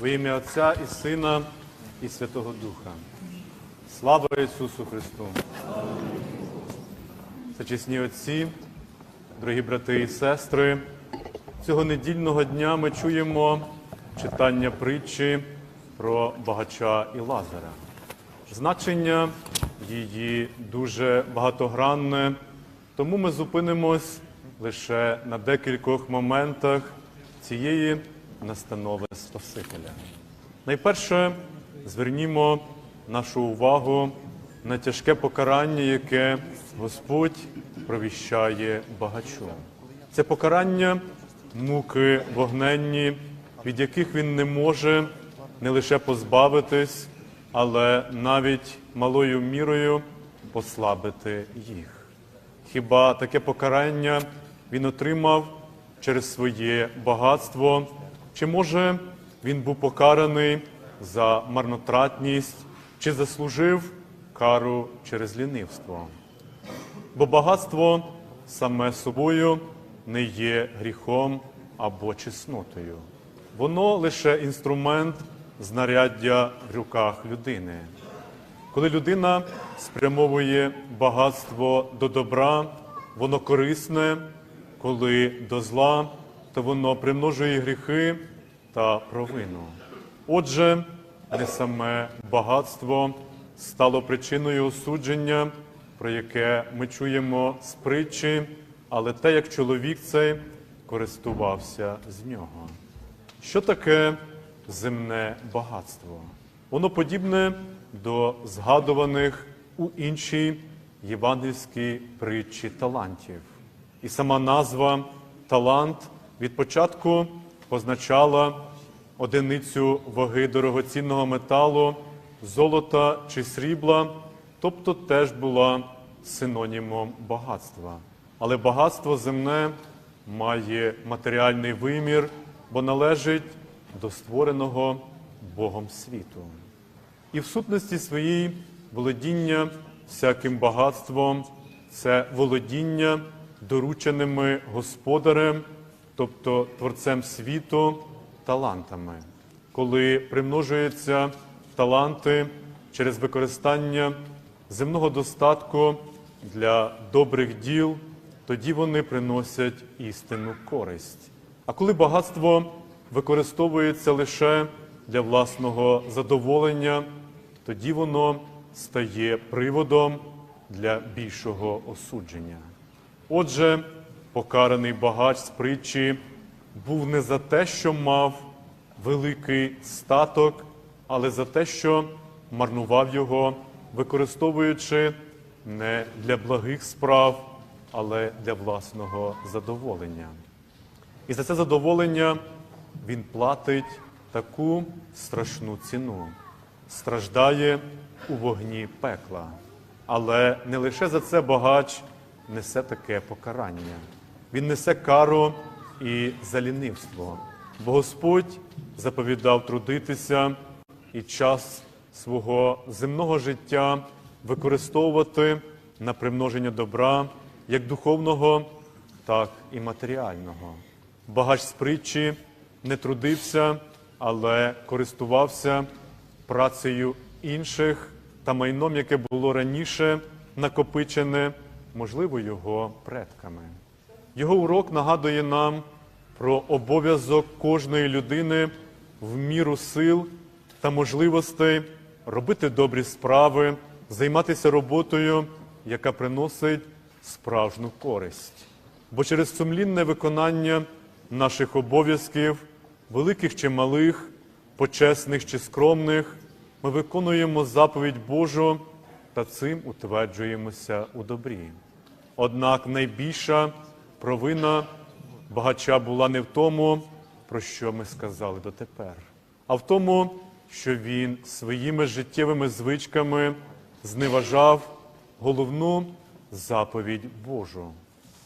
Во ім'я Отця і Сина, і Святого Духа. Слава Ісусу Христу! Зачесні отці, дорогі брати і сестри, цього недільного дня ми чуємо читання притчі про багача і Лазаря. Значення її дуже багатогранне, тому ми зупинимось лише на декількох моментах цієї настанови Спасителя. Найперше звернімо нашу увагу на тяжке покарання, яке Господь провіщає багачу. Це покарання муки вогненні, від яких він не може не лише позбавитись, але навіть малою мірою послабити їх. Хіба таке покарання він отримав через своє багатство? Чи може він був покараний за марнотратність, чи заслужив кару через лінивство? Бо багатство саме собою не є гріхом або чеснотою. Воно лише інструмент знаряддя в руках людини. Коли людина спрямовує багатство до добра, воно корисне, коли до зла, то воно примножує гріхи та провину. Отже, не саме багатство стало причиною осудження, про яке ми чуємо з притчі, але те, як чоловік цей користувався з нього. Що таке земне багатство? Воно подібне до згадуваних у іншій євангельській притчі талантів. І сама назва талант від початку позначала одиницю ваги дорогоцінного металу, золота чи срібла, тобто теж була синонімом багатства. Але багатство земне має матеріальний вимір, бо належить до створеного Богом світу. І в сутності своїй володіння всяким багатством це володіння дорученими господарем, тобто творцем світу, талантами. Коли примножуються таланти через використання земного достатку для добрих діл, тоді вони приносять істинну користь. А коли багатство використовується лише для власного задоволення, тоді воно стає приводом для більшого осудження. Отже, покараний багач з притчі був не за те, що мав великий статок, але за те, що марнував його, використовуючи не для благих справ, але для власного задоволення. І за це задоволення він платить таку страшну ціну, страждає у вогні пекла. Але не лише за це багач несе таке покарання. Він несе кару і за лінивство. Бо Господь заповідав трудитися і час свого земного життя використовувати на примноження добра як духовного, так і матеріального. Багач з притчі не трудився, але користувався працею інших та майном, яке було раніше накопичене, можливо, його предками. Його урок нагадує нам про обов'язок кожної людини в міру сил та можливостей робити добрі справи, займатися роботою, яка приносить справжню користь. Бо через сумлінне виконання наших обов'язків, великих чи малих, почесних чи скромних, ми виконуємо заповідь Божу та цим утверджуємося у добрі. Однак найбільша провина багача була не в тому, про що ми сказали дотепер, а в тому, що він своїми життєвими звичками зневажав головну заповідь Божу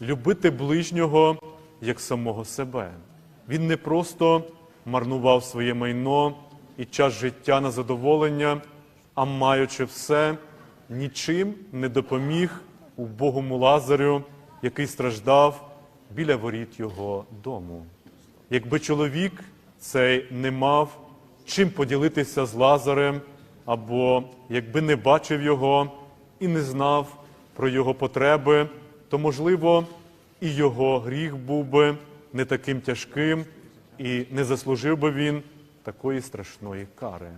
любити ближнього як самого себе. Він не просто марнував своє майно і час життя на задоволення, а маючи все, нічим не допоміг убогому Лазарю, який страждав біля воріт його дому. Якби чоловік цей не мав чим поділитися з Лазарем, або якби не бачив його і не знав про його потреби, то, можливо, і його гріх був би не таким тяжким, і не заслужив би він такої страшної кари.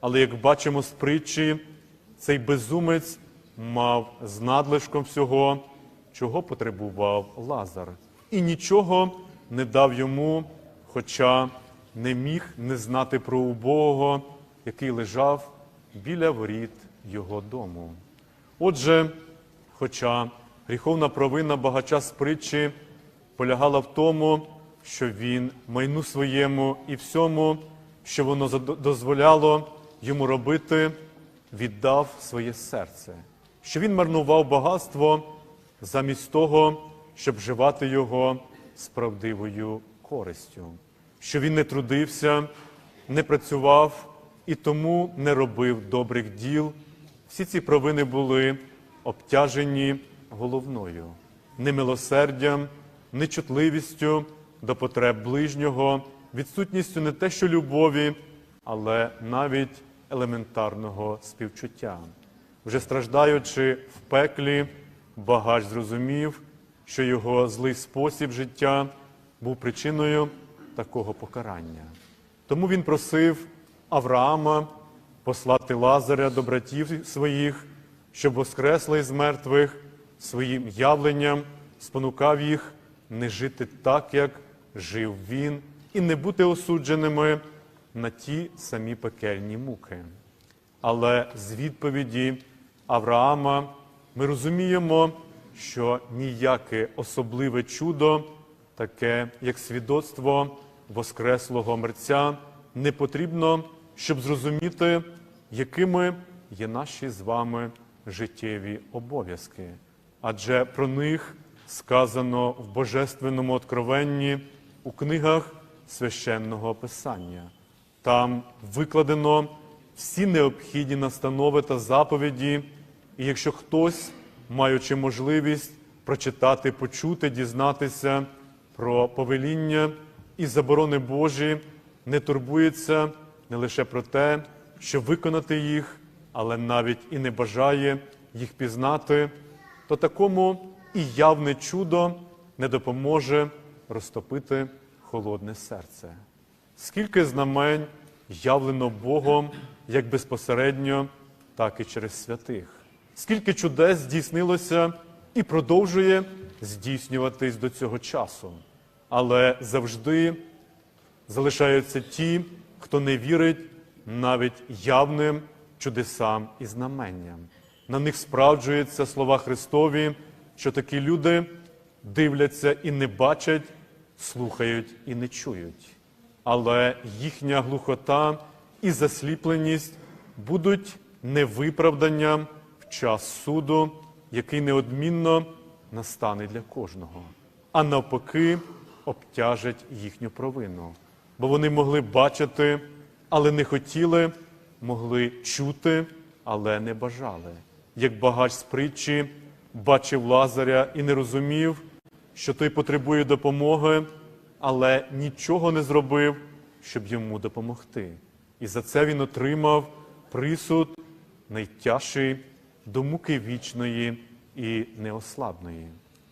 Але як бачимо з притчі, цей безумець мав з надлишком всього, чого потребував Лазар, і нічого не дав йому, хоча не міг не знати про убогого, який лежав біля воріт його дому. Отже, хоча гріховна провина багача з притчі полягала в тому, що він майну своєму і всьому, що воно дозволяло йому робити, віддав своє серце, що він марнував багатство замість того, щоб вживати його з правдивою користю, що він не трудився, не працював і тому не робив добрих діл. Всі ці провини були обтяжені головною немилосердям, нечутливістю до потреб ближнього, відсутністю не те, що любові, але навіть елементарного співчуття. Вже страждаючи в пеклі, багач зрозумів, що його злий спосіб життя був причиною такого покарання. Тому він просив Авраама послати Лазаря до братів своїх, щоб воскресли із мертвих своїм явленням, спонукав їх не жити так, як жив він, і не бути осудженими на ті самі пекельні муки. Але з відповіді Авраама ми розуміємо, що ніяке особливе чудо, таке як свідоцтво Воскреслого мерця, не потрібно, щоб зрозуміти, якими є наші з вами життєві обов'язки. Адже про них сказано в Божественному откровенні у книгах священного Писання. Там викладено всі необхідні настанови та заповіді, і якщо хтось, маючи можливість прочитати, почути, дізнатися про повеління і заборони Божі, не турбується не лише про те, щоб виконати їх, але навіть і не бажає їх пізнати, то такому і явне чудо не допоможе розтопити холодне серце. Скільки знамень явлено Богом як безпосередньо, так і через святих. Скільки чудес здійснилося і продовжує здійснюватись до цього часу. Але завжди залишаються ті, хто не вірить навіть явним чудесам і знаменням. На них справджуються слова Христові, що такі люди дивляться і не бачать, слухають і не чують. Але їхня глухота і засліпленість будуть невиправданням час суду, який неодмінно настане для кожного, а навпаки, обтяжать їхню провину. Бо вони могли бачити, але не хотіли, могли чути, але не бажали. Як багач з притчі бачив Лазаря і не розумів, що той потребує допомоги, але нічого не зробив, щоб йому допомогти. І за це він отримав присуд найтяжчий до муки вічної і неослабної.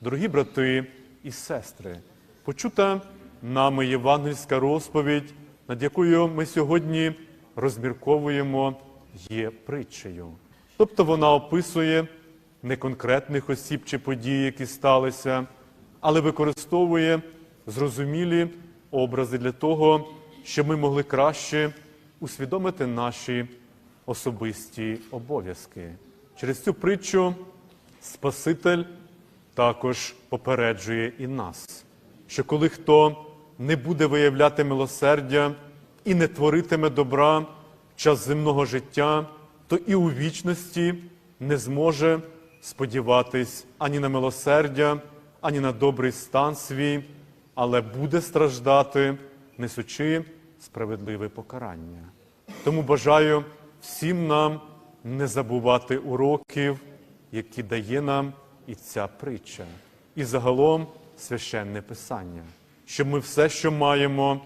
Дорогі брати і сестри, почута нами євангельська розповідь, над якою ми сьогодні розмірковуємо, є притчею. Тобто вона описує не конкретних осіб чи подій, які сталися, але використовує зрозумілі образи для того, щоб ми могли краще усвідомити наші особисті обов'язки. Через цю притчу Спаситель також попереджує і нас, що коли хто не буде виявляти милосердя і не творитиме добра в час земного життя, то і у вічності не зможе сподіватись ані на милосердя, ані на добрий стан свій, але буде страждати, несучи справедливе покарання. Тому бажаю всім нам не забувати уроків, які дає нам і ця притча, і загалом священне писання, щоб ми все, що маємо,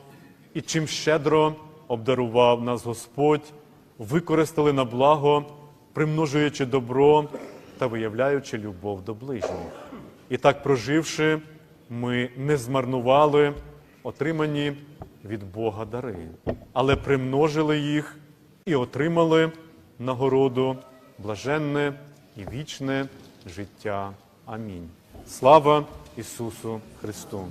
і чим щедро обдарував нас Господь, використали на благо, примножуючи добро та виявляючи любов до ближніх. І так, проживши, ми не змарнували отримані від Бога дари, але примножили їх і отримали нагороду блаженне і вічне життя. Амінь. Слава Ісусу Христу!